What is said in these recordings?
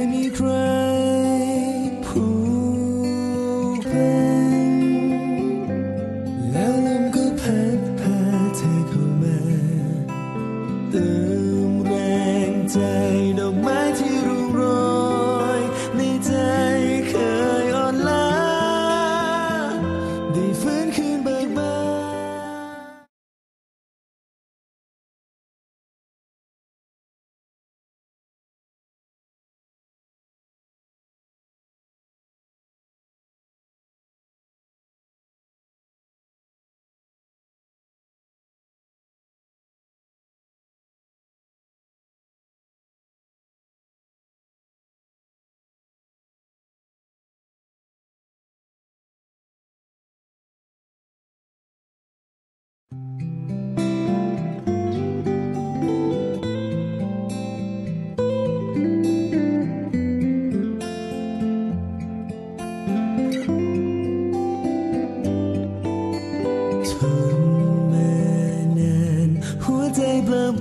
ยมีใครผูกพันแล้วลมก็พัพาเธอเข้ามา เติมแรงใจดอกไม้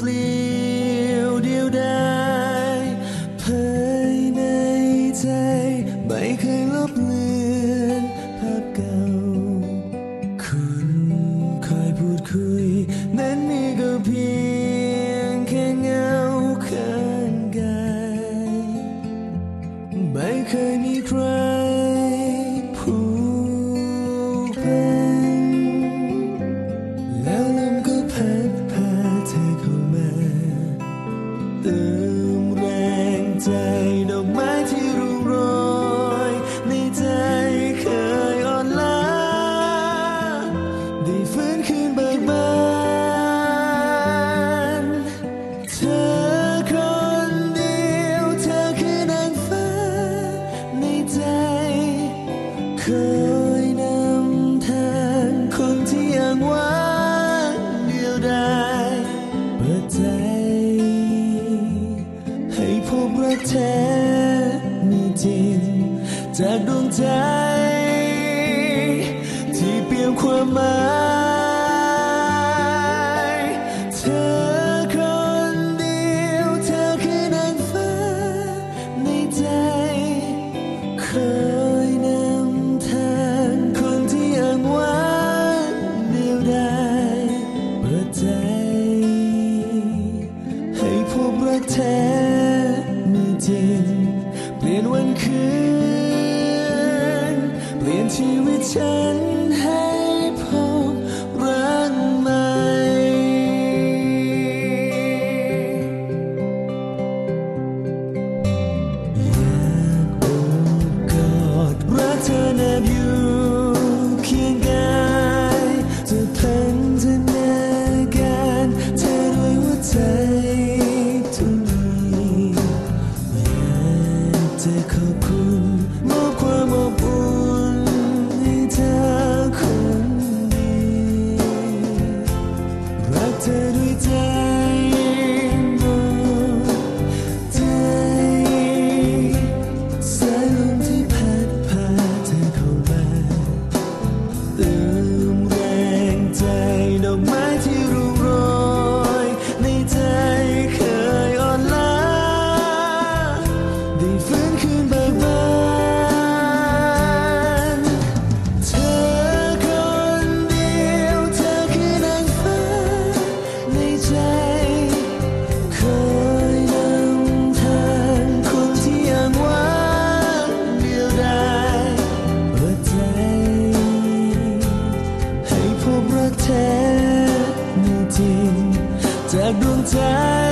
เปลี่ยวเดียวดายภายในใจ ไม่เคยลบเลือนภาพเก่า คุณคอยพูดคุย นั้นมีก็เพียงแค่เงาข้างกายไม่เคยมีใคร day no matter ชีวิตฉันให้พบรักใหม่อยากโอบกอดรักเธอแนบอยู่คีกายจะพันธนากาเธอด้วยหัใจทุกนี้อยากจะขอบคุณ 在